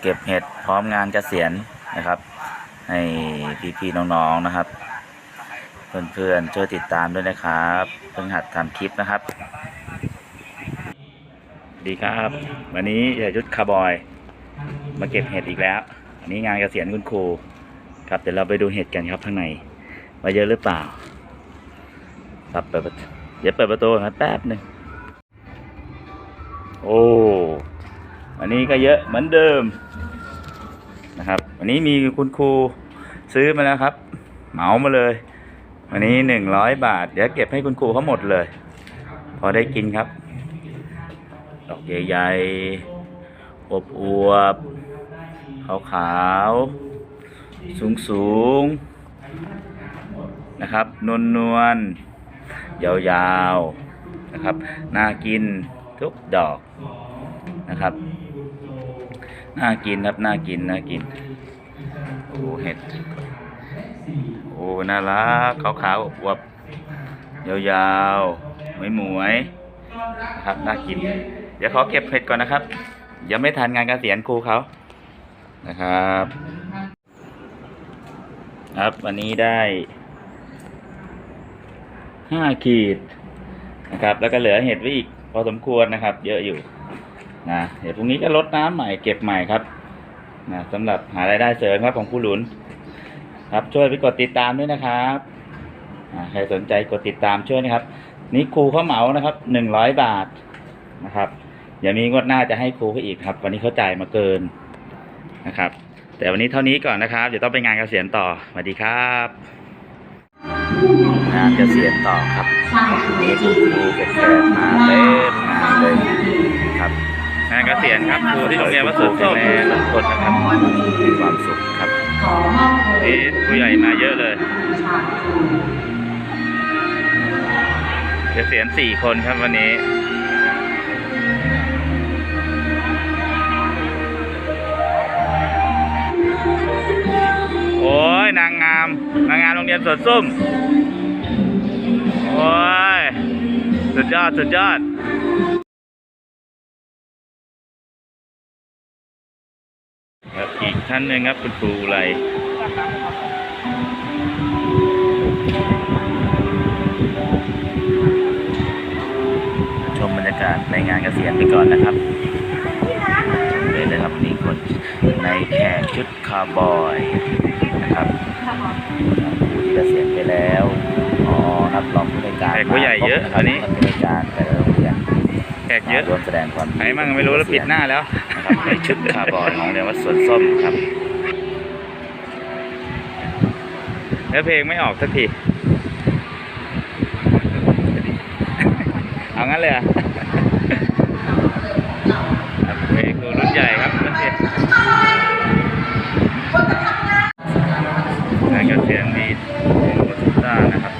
เก็บเห็ดพร้อมงานเกษียณนะครับ ให้พี่ๆน้องๆนะครับ เพื่อนๆช่วยติดตามด้วยนะครับเพิ่งหัดทำคลิปนะครับดีครับ วันนี้ใส่ชุดคาร์บอย มาเก็บเห็ดอีกแล้ว อันนี้งานเกษียณคุณครูครับเดี๋ยวเราไปดูเห็ดกันครับข้างในว่าเยอะหรือเปล่าครับเปิดประตูเดี๋ยวเปิดประตูครับแป๊บหนึ่งโอ้วันนี้ก็เยอะเหมือนเดิม นะครับ วันนี้มีคุณครูซื้อมาแล้วครับ เหมามาเลย วันนี้หนึ่งร้อยบาท เดี๋ยวเก็บให้คุณครูเขาหมดเลย พอได้กินครับ ดอกใหญ่ๆอบอวบขาวขาวสูงสูงๆนะครับ นวลนวลยาวยาวๆนะครับ น่ากินทุกดอกนะครับ น่ากินครับน่ากินน่ากินโอ้เห็ดโอ้น่ารักขาวขาวอวบยาวๆหมวยหมวยนะครับน่ากิน เดี๋ยวขอเก็บเห็ดก่อนนะครับยังไม่ทันงานเกษียณครูเขานะครับ ครับวันนี้ได้ห้าขีดนะครับ แล้วก็เหลือเห็ดไว้อีกพอสมควรนะครับ เยอะอยู่ นะเดี๋ยวพรุ่งนี้ก็ลดน้ำใหม่เก็บใหม่ครับนะสำหรับหารายได้เสริมครับของครูหลุน ครับช่วยไปกดติดตามด้วยนะครับอ่าใครสนใจกดติดตามช่วยนะครับ นี่ครูเขาเหมานะครับหนึ่งร้อยบาทนะครับเดี๋ยวมีงวดหน้าจะให้ครูเขาอีกครับ วันนี้เขาจ่ายมาเกินนะครับ แต่วันนี้เท่านี้ก่อนนะครับ เดี๋ยวต้องไปงานเกษียณต่อสวัสดีครับงานเกษียณต่อครับนี่คุณครูแขกๆมาเต็มงานเลยครับ งานเกษียณครับครูที่โรงเรียนวัดสวนส้มทุกคนนะครับมีความสุขครับนี่ผู้ใหญ่มาเยอะเลยเกษียณสี่คนครับวันนี้โอ้ยนางงามนางงามโรงเรียนสวนส้มโอ้ยสุดยอดสุดยอด ครับอีกท่านหนึ่งครับคุณครูไรชมบรรยากาศในงานเกษียณไปก่อนนะครับเลยนะครับนี่คนในแขกชุดคาร์บอยนะครับผู้ที่เกษียณไปแล้วอ๋อครับรองผู้ในวยการแขกผู้ใหญ่เยอะมาคอัรับนนี้ผู้ในวยการแต่ละโรงเรียนแขกเยอะร่วมแสดงความใครมั่งไม่รู้แล้วปิดหน้าแล้ว นะครับในชุดคาร์บอนของเรียนวัดสวนส้มครับแล้วเพลงไม่ออกสักทีเอางั้นเลยอะเพลงครูรุ่นใหญ่ครับนั่นเองงานเกษียณมีวัตุต้านะครับ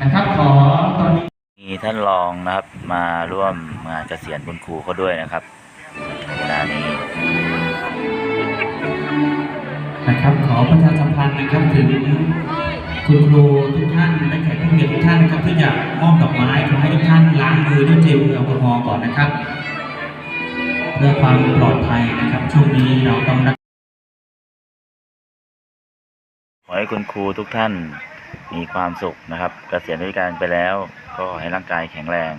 นะครับขอตอนนี้ มี ท่านรองนะครับ มาร่วมงานเกษียณคุณครูเขาด้วยนะครับเวลานี้นะครับขอประชาสัมพันธ์นะครับถึงคุณครูทุกท่านและแขกผู้มีเกียรติทุกท่านนะครับที่จะมอบดอกไม้ขอให้ทุกท่านล้างมือด้วยเจลแอลกอฮอล์ก่อนนะครับ เพื่อความปลอดภัยนะครับ ช่วงนี้เราต้องรักขอให้คุณครูทุกท่านมีความสุขนะครับ เกษียณด้วยกันไปแล้ว ก็ให้ร่างกายแข็งแรง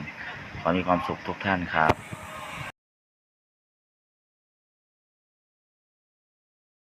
ขอมีความสุขทุกท่านครับ